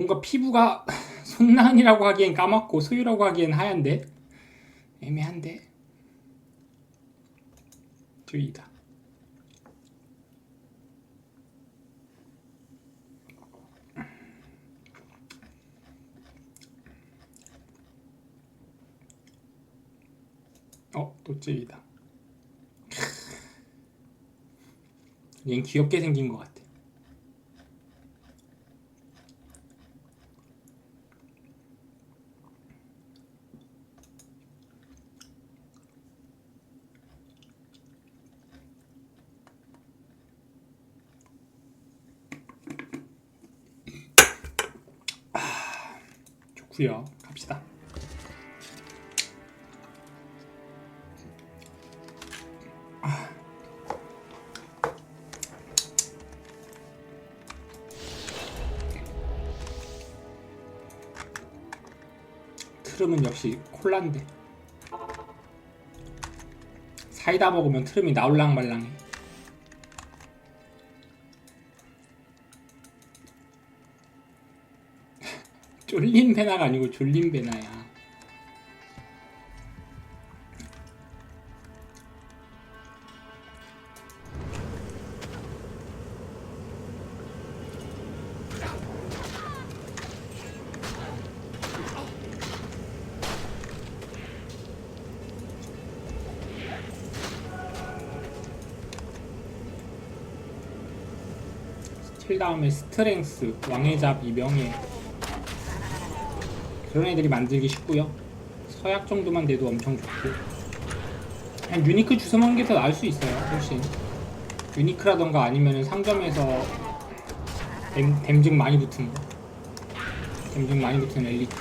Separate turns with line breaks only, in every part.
뭔가 피부가 손난이라고 하기엔 까맣고 소유라고 하기엔 하얀데 애매한데 주의다. 어, 또 찔이다. 얜 귀엽게 생긴 것 같아. 좋구요. 갑시다. 트름은 역시 콜라인데 사이다 먹으면 트름이 나올랑 말랑해 쫄린 배나가 아니고 졸린 배나야. 스틸 다음에 스트렝스, 왕의 잡, 이명예 그런 애들이 만들기 쉽고요. 서약 정도만 돼도 엄청 좋고. 그냥 유니크 주워 먹는 게 더 나을 수 있어요 훨씬. 유니크라던가 아니면 상점에서 댐, 댐증 많이 붙은 거. 댐증 많이 붙은 엘리트.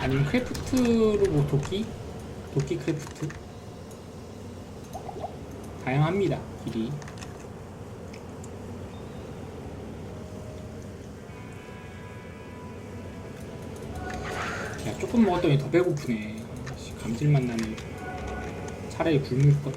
아니면 크래프트로 뭐 도끼? 도끼 크래프트? 다양합니다 길이 야 조금 먹었더니 더 배고프네. 씨, 감질맛 나네 차라리 굶을걸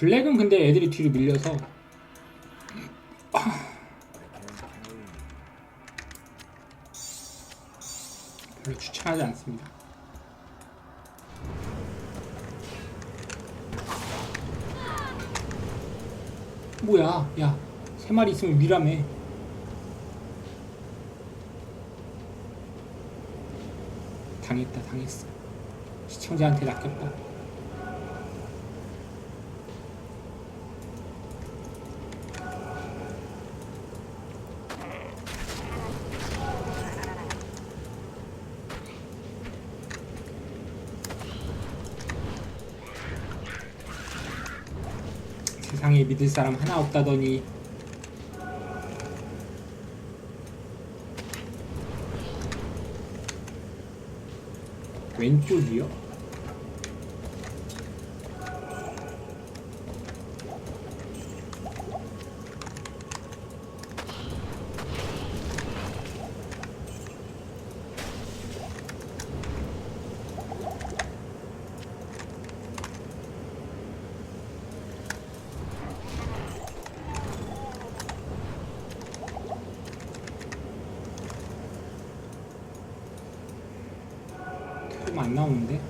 블랙은 근데 애들이 뒤로 밀려서 별로 추천하지 않습니다. 뭐야, 야, 세 마리 있으면 미라매. 당했다, 당했어. 시청자한테 낚였다. 세상에 믿을 사람 하나 없다더니 왼쪽이요? 좀 안 나오는데?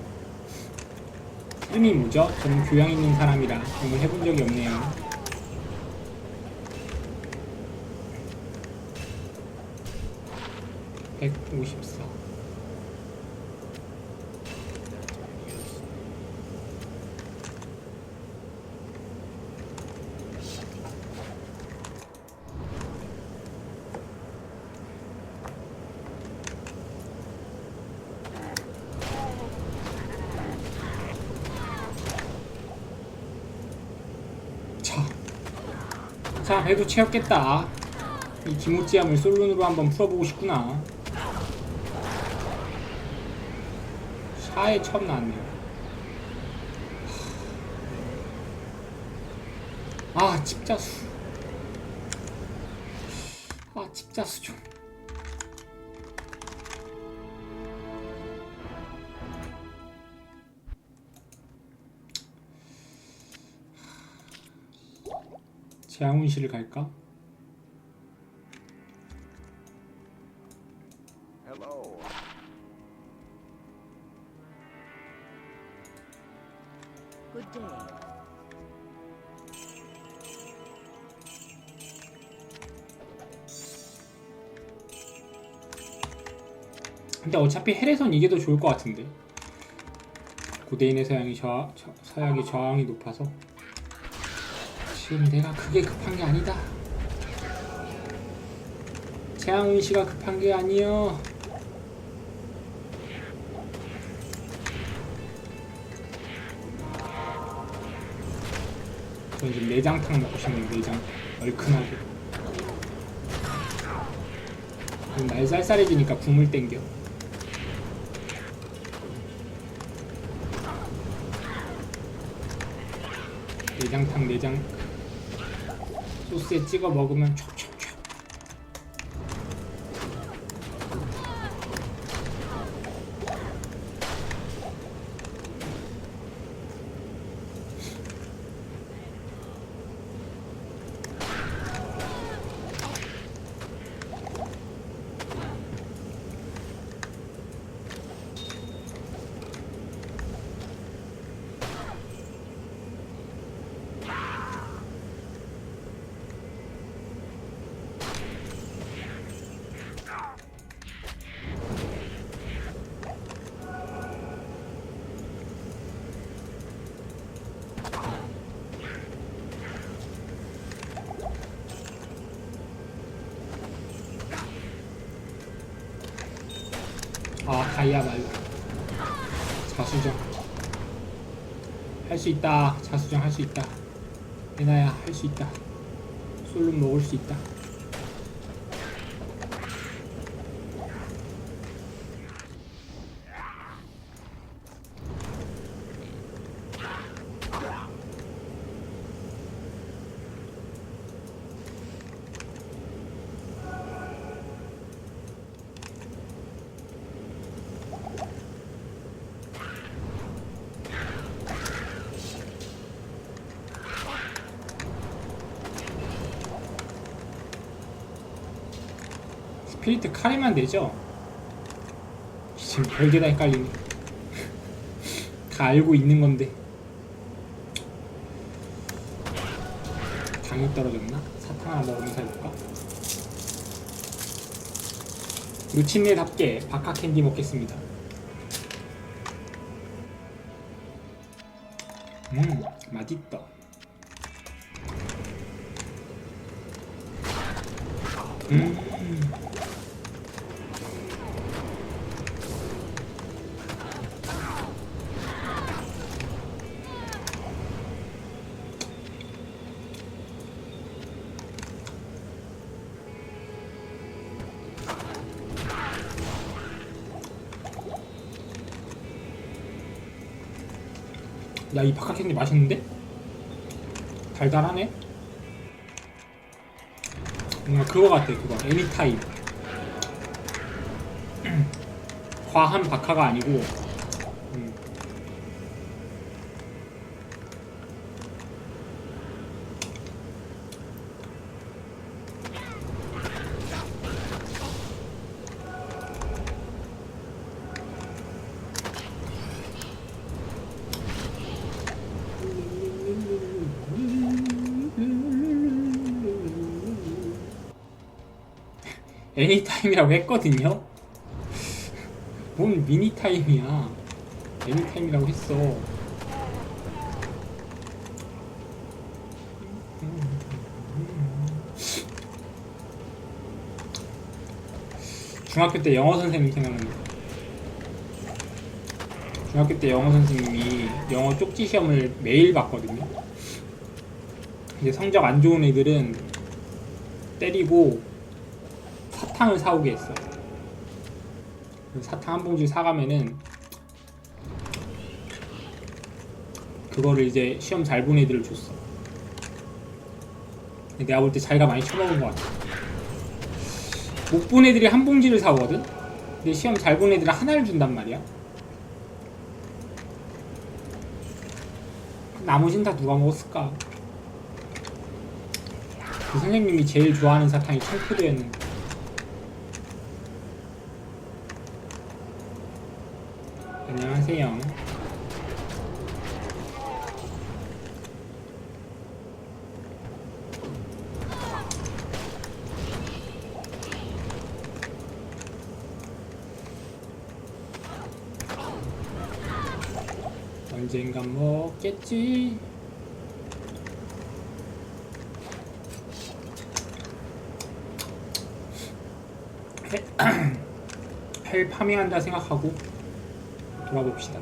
이름이 뭐죠? 저는 교양 있는 사람이라 이걸 해본 적이 없네요. (154) 자, 배도 채웠겠다. 이 기모찌함을 솔론으로 한번 풀어보고 싶구나. 샤에 처음 나왔네요. 아, 집자수. 아, 집자수 좀. 씨를 갈까? 근데 어차피 헬에선 이게 더 좋을 것 같은데. 고대인의 서양이 저, 저 서약이 저항이 높아서 지금 내가 그게 급한 게 아니다. 재앙훈 씨가 급한 게 아니여 저는 지금 내장탕 먹고 싶네요 내장. 얼큰하게. 날 쌀쌀해지니까 국물 땡겨. 내장탕 내장 소스에 찍어 먹으면 촉촉 할 수 있다. 자수정 할 수 있다. 예나야 할 수 있다. 솔로 먹을 수 있다 스피리트 카리만 되죠? 지금 별게 다 헷갈리네 다 알고 있는 건데 당이 떨어졌나? 사탕 하나 먹으면서 해볼까? 루친네답게 바카 캔디 먹겠습니다 음 맛있다 음 야, 이 바카 캔디 맛있는데? 달달하네? 뭔가 그거 같아, 그거. 애니타임. 과한 바카가 아니고, 애니타임이라고 했거든요? 뭔 미니타임이야. 애니타임이라고 했어. 중학교 때 영어 선생님 생각납니다. 중학교 때 영어 선생님이 영어 쪽지 시험을 매일 봤거든요. 이제 성적 안 좋은 애들은 때리고 사탕을 사오게 했어. 그 사탕 한 봉지 사가면은 그거를 이제 시험 잘 본 애들을 줬어. 내가 볼 때 자기가 많이 처먹은 것 같아. 못 본 애들이 한 봉지를 사오거든? 근데 시험 잘 본 애들은 하나를 준단 말이야. 나머진 다 누가 먹었을까? 그 선생님이 제일 좋아하는 사탕이 청포도였는데. 안녕 하세요. 언젠간 먹겠지. 헬- 헬 파밍한다 생각하고 돌아봅시다.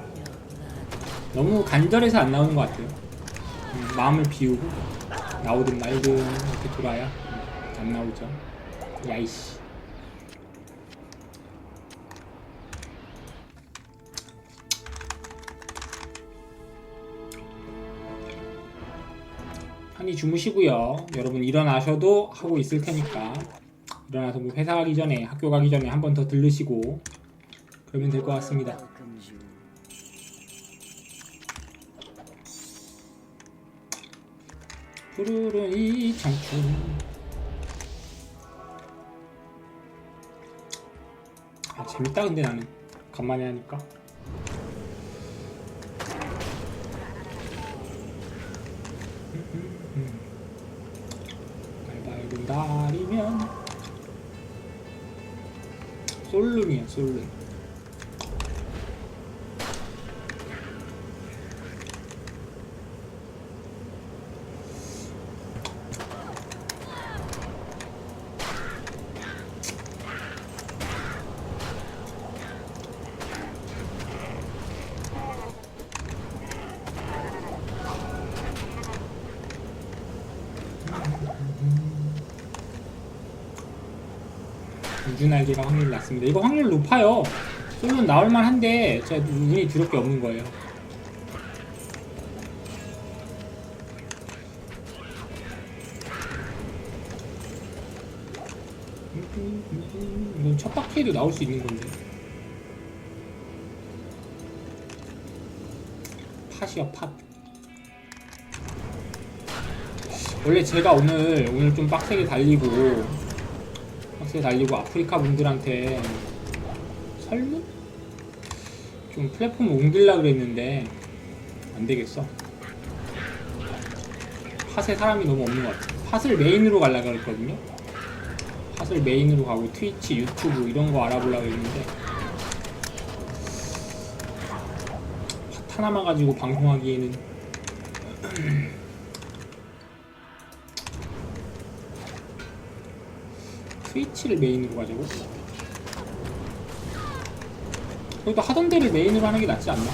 너무 간절해서 안 나오는 것 같아요. 음, 마음을 비우고 나오든 말든 이렇게 돌아야 음, 안 나오죠. 야이씨. 편히 주무시고요. 여러분 일어나셔도 하고 있을 테니까 일어나서 뭐 회사 가기 전에 학교 가기 전에 한 번 더 들르시고 그러면 될 것 같습니다. 푸르른 이 청춘. 아 재밌다 근데 나는. 간만에 하니까. 날 밝은 달이면. 솔룬이야 솔룬 우주 날개가 확률이 낮습니다. 이거 확률 높아요. 솔론 나올만 한데 제가 운이 드럽게 없는 거예요. 이건 첫 바퀴에도 나올 수 있는 건데. 팟이요 팟. 원래 제가 오늘 오늘 좀 빡세게 달리고 빡세게 달리고 아프리카 분들한테 설문? 좀 플랫폼 옮길라 그랬는데 안 되겠어. 팟에 사람이 너무 없는 것 같아. 팟을 메인으로 가려고 그랬거든요. 팟을 메인으로 가고 트위치, 유튜브 이런 거 알아보려고 했는데 팟 하나만 가지고 방송하기에는 트위치를 메인으로 가자고? 그래도 하던 데를 메인으로 하는 게 낫지 않나?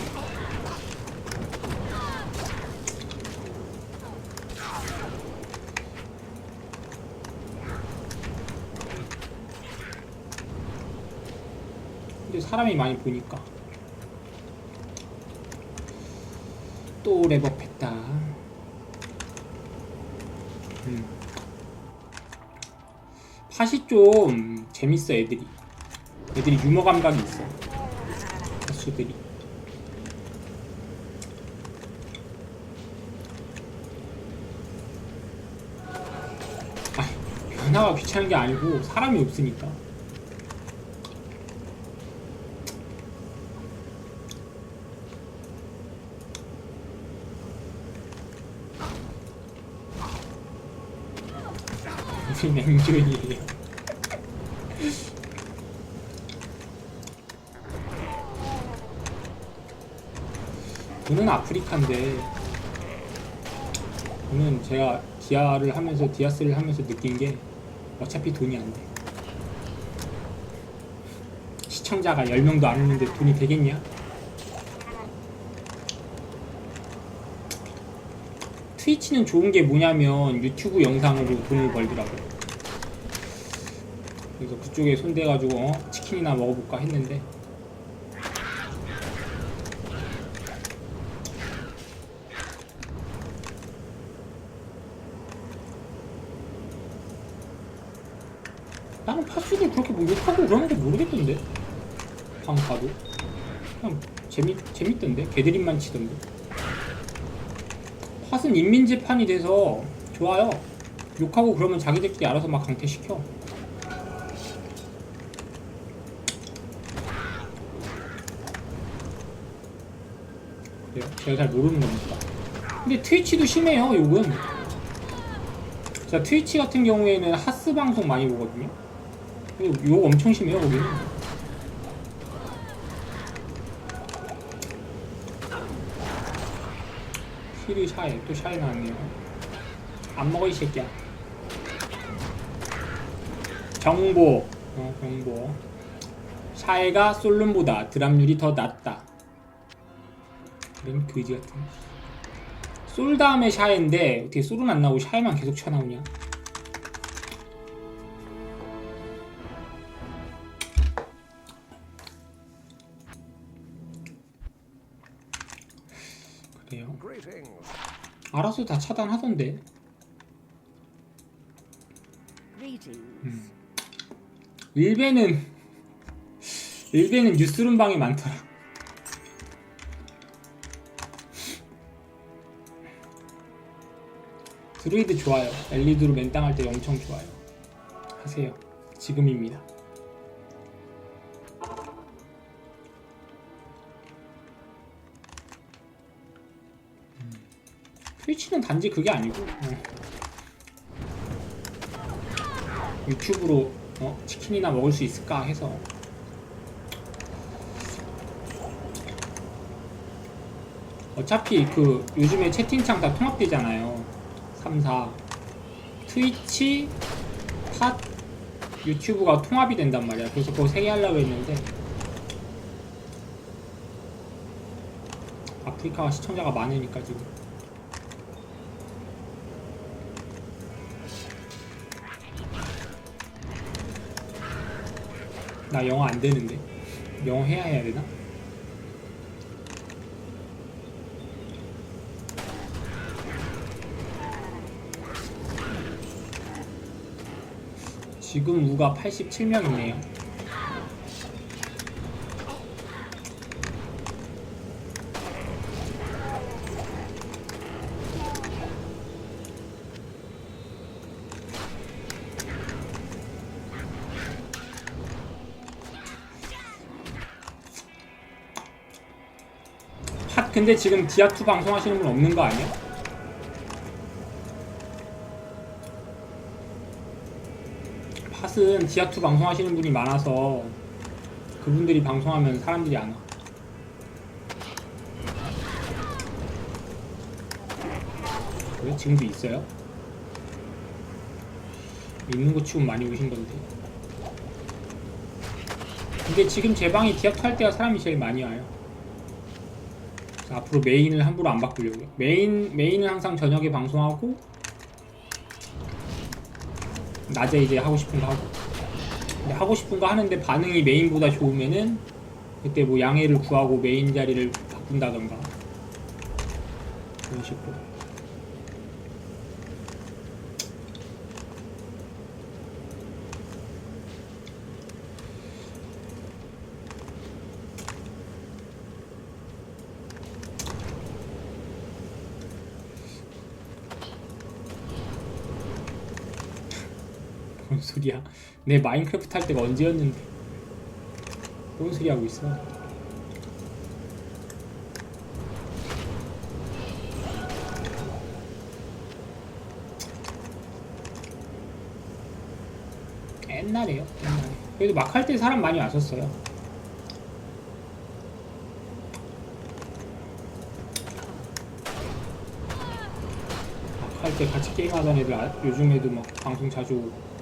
근데 사람이 많이 보니까 또 랩업했다. 음. 팟이 좀 재밌어 애들이. 애들이 유머 감각이 있어. 가수들이. 아 변화가 귀찮은 게 아니고 사람이 없으니까 냉존이에요 저는 아프리카인데 저는 제가 디아를 하면서 디아스를 하면서 느낀 게 어차피 돈이 안 돼. 시청자가 10명도 안 오는데 돈이 되겠냐? 트위치는 좋은 게 뭐냐면 유튜브 영상으로 돈을 벌더라고. 그래서 그쪽에 손대가지고 어? 치킨이나 먹어볼까 했는데. 나는 파수를 그렇게 뭐 욕하고 그러는 거 모르겠던데. 방 가도. 그냥 재밌, 재밌던데? 개드립만 치던데. 팟은 인민재판이 돼서 좋아요. 욕하고 그러면 자기들끼리 알아서 막 강퇴시켜 그래요? 제가 잘 모르는 겁니다. 근데 트위치도 심해요 욕은 자 트위치 같은 경우에는 하스 방송 많이 보거든요. 욕 엄청 심해요 거기는 힐이 샤에 또 샤에 나왔네요. 안 먹어 이 새끼야. 정보. 어 정보. 샤에가 솔론보다 드랍률이 더 낮다 이런 그지 같은 솔 다음에 샤에인데 어떻게 솔은 안 나오고 샤에만 계속 쳐 나오냐 그래요
Greetings.
알아서 다 차단하던데
Greetings.
일베는 일베는 뉴스룸 방이 많더라. 드루이드 좋아요. 엘리드로 맨땅할 때 엄청 좋아요. 하세요. 지금입니다. 음. 트위치는 단지 그게 아니고 어. 유튜브로 어, 치킨이나 먹을 수 있을까 해서 어차피 그 요즘에 채팅창 다 통합되잖아요 3, 4 트위치, 팟, 유튜브가 통합이 된단 말이야. 그래서 그거 3개 하려고 했는데 아프리카가 시청자가 많으니까 지금. 나 영어 안 되는데? 영어 해야 해야 되나? 지금 우가 87명이네요. 핫 근데 지금 디아2 방송하시는 분 없는 거 아니야? 팟은 디아2 방송하시는 분이 많아서 그분들이 방송하면 사람들이 안 와. 왜 지금도 있어요? 있는 거 치고 많이 오신 건데. 근데 지금 제 방이 디아2 할 때가 사람이 제일 많이 와요. 앞으로 메인을 함부로 안 바꾸려고요. 메인 메인은 항상 저녁에 방송하고 낮에 이제 하고 싶은 거 하고. 근데 하고 싶은 거 하는데 반응이 메인보다 좋으면은 그때 뭐 양해를 구하고 메인 자리를 바꾼다던가 그런 식으로. 소리야? 내 마인크래프트 할 때가 언제였는데? 뭔 소리 하고 있어? 옛날에요, 옛날에. 그래도 막 할 때 사람 많이 왔었어요. 막 할 때 같이 게임하던 애들 아- 요즘 애도 막 방송 자주 오고.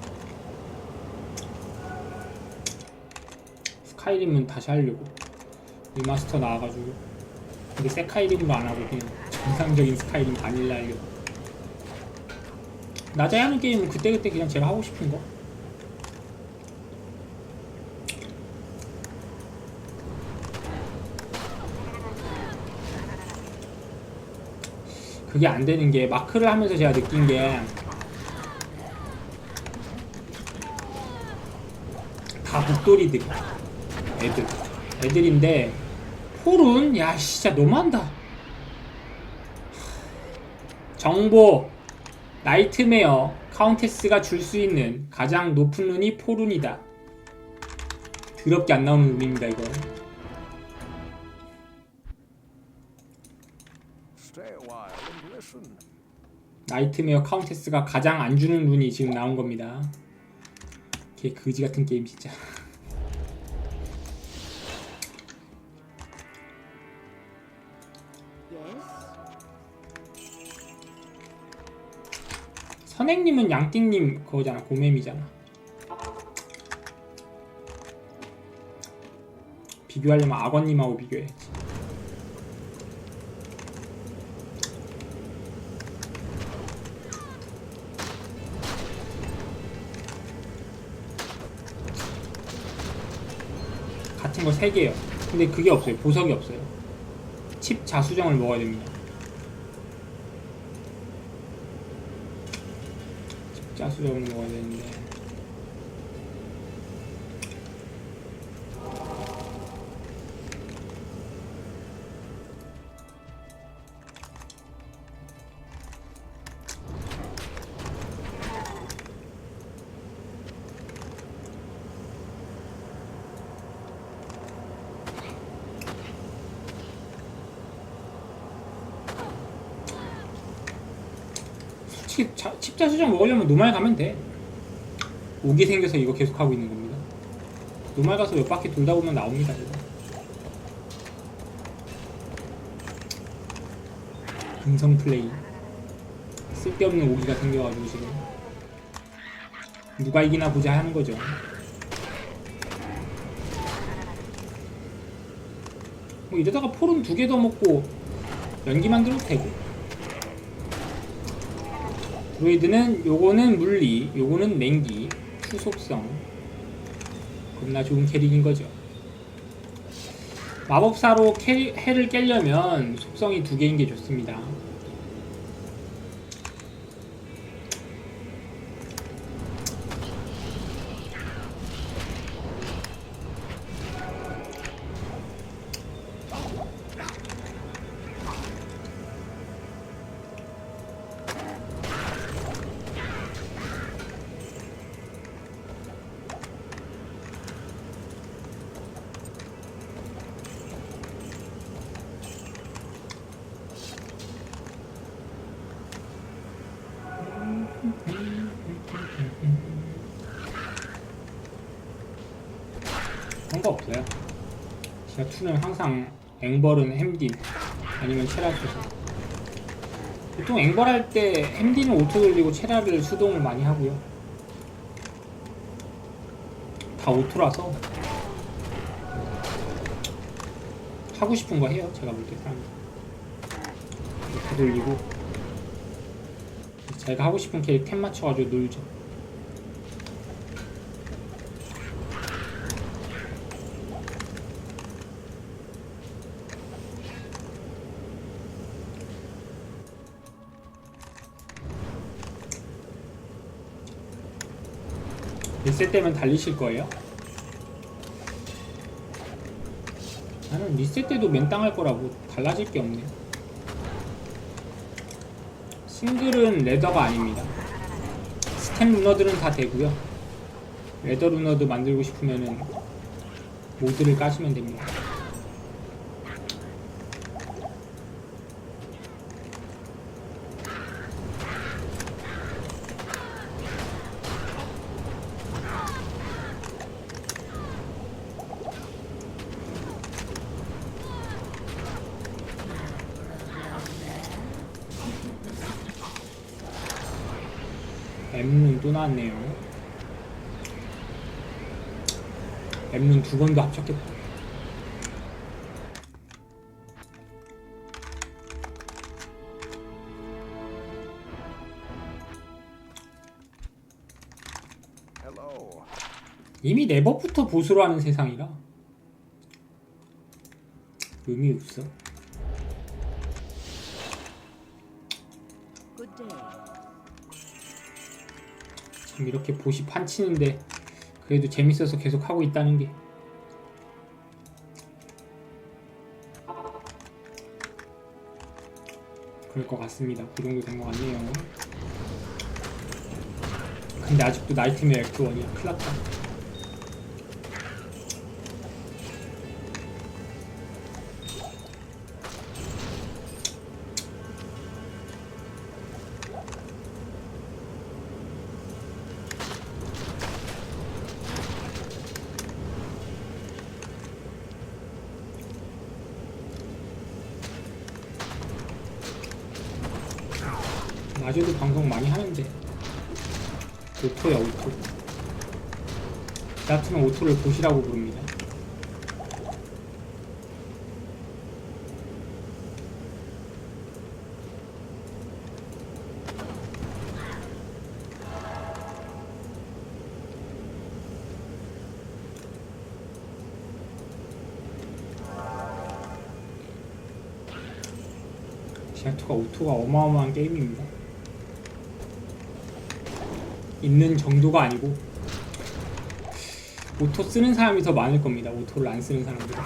스카이림은 다시 하려고. 리마스터 나와가지고. 근데 새 카이림으로 안하고 그냥 정상적인 스카이림 바닐라 하려고. 낮에 하는 게임은 그때그때 그냥 제가 하고 싶은 거. 그게 안 되는 게 마크를 하면서 제가 느낀 게 다 복돌이들이야. 애들 애들인데 폴은 야 진짜 너무한다. 정보. 나이트메어 카운테스가 줄 수 있는 가장 높은 룬이 포룬이다. 더럽게 안 나오는 룬입니다 이거. 나이트메어 카운테스가 가장 안 주는 룬이 지금 나온 겁니다. 개 그지 같은 게임 진짜 선행님은 양띵님 그거잖아 고mem이잖아. 비교하려면 악원님하고 비교해야지. 같은 거 3개요. 근데 그게 없어요. 보석이 없어요. 칩 자수정을 먹어야 됩니다 짜수정을 먹어야 되는데 솔직히 자, 칩자수정 먹으려면 노말 가면 돼. 오기 생겨서 이거 계속 하고 있는 겁니다. 노말 가서 몇 바퀴 돌다 보면 나옵니다 이거. 금성 플레이. 쓸데없는 오기가 생겨가지고 지금. 누가 이기나 보자 하는 거죠. 뭐 이러다가 폴은 두 개 더 먹고 연기 만들어도 되고 드로이드는 요거는 물리, 요거는 냉기, 추속성. 겁나 좋은 캐릭인 거죠. 마법사로 캐, 해를 깨려면 속성이 두 개인 게 좋습니다 제가 투는 항상 앵벌은 햄딘 아니면 체라 써서. 보통 앵벌 할 때 햄딘은 오토 돌리고 체라를 수동을 많이 하고요. 다 오토라서 하고 싶은 거 해요 제가 볼 때 사람 오토 돌리고. 제가 하고 싶은 캐릭 템 맞춰가지고 놀죠 리셋 되면 달리실 거예요? 나는 리셋 때도 맨땅할 거라고 달라질 게 없네. 싱글은 레더가 아닙니다. 스템 루너들은 다 되고요. 레더 루너도 만들고 싶으면은 모드를 까시면 됩니다. 엠룬 또 나왔네요. 엠룬 두 번도 합쳤겠다. 이미 네버부터 보수로 하는 세상이라 의미 없어. 참 이렇게 보시 판치는데 그래도 재밌어서 계속 하고 있다는 게 그럴 것 같습니다. 그 정도 된 것 같네요. 근데 아직도 나이트메어 액트 원이야. 큰일 났다. 오토를 보시라고 부릅니다. 제아토가 오토가 어마어마한 게임입니다. 있는 정도가 아니고 오토 쓰는 사람이 더 많을 겁니다. 오토를 안 쓰는 사람들.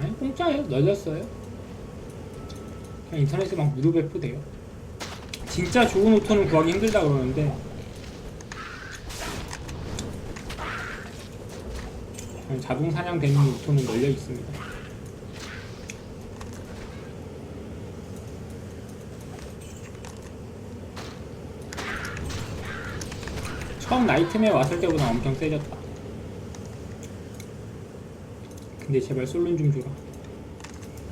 아니 공짜예요. 널렸어요. 그냥 인터넷에 막 무료 배포돼요. 진짜 좋은 오토는 구하기 힘들다 그러는데 그냥 자동 사냥되는 오토는 널려 있습니다. 처음 나이트메어 왔을 때보다 엄청 세졌다. 근데 제발 솔론 좀 줘라.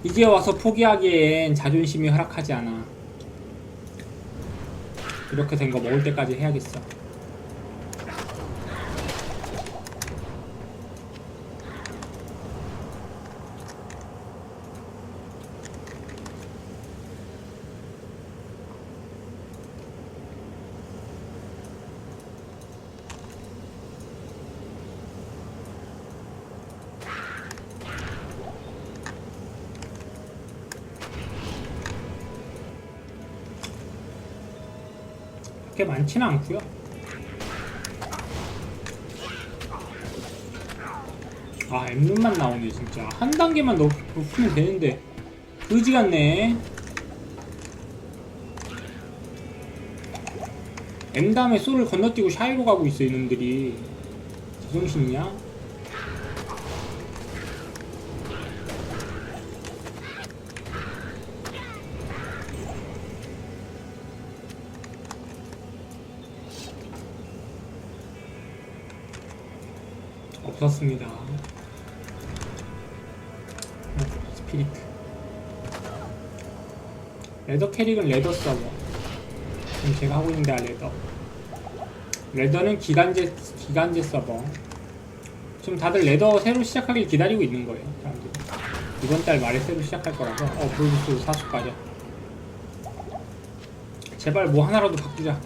이제 와서 포기하기엔 자존심이 허락하지 않아. 이렇게 된 거 먹을 때까지 해야겠어. 많지는 않고요. 아 엠눈만 나오네 진짜 한 단계만 높, 높이면 되는데 그지 같네 다음에 솔을 건너뛰고 샤이로 가고 있어 이놈들이 제정신이냐? 없었습니다. 어, 스피리트. 레더 캐릭은 레더 서버. 지금 제가 하고 있는데 아, 레더. 레더는 기간제 기간제 서버. 지금 다들 레더 새로 시작하길 기다리고 있는 거예요. 사람들이. 이번 달 말에 새로 시작할 거라서 어 브로듀스 사수 가자. 제발 뭐 하나라도 바꾸자.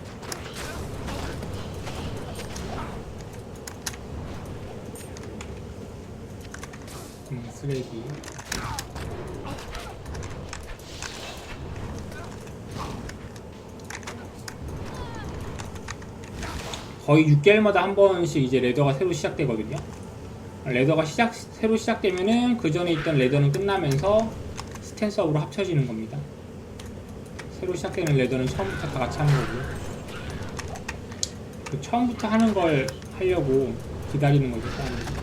음, 쓰레기. 거의 6개월마다 한 번씩 이제 레더가 새로 시작되거든요. 레더가 시작 새로 시작되면은 그 전에 있던 레더는 끝나면서 스탠스업으로 합쳐지는 겁니다. 새로 시작되는 레더는 처음부터 다 같이 하는 거고요. 그 처음부터 하는 걸 하려고 기다리는 거죠.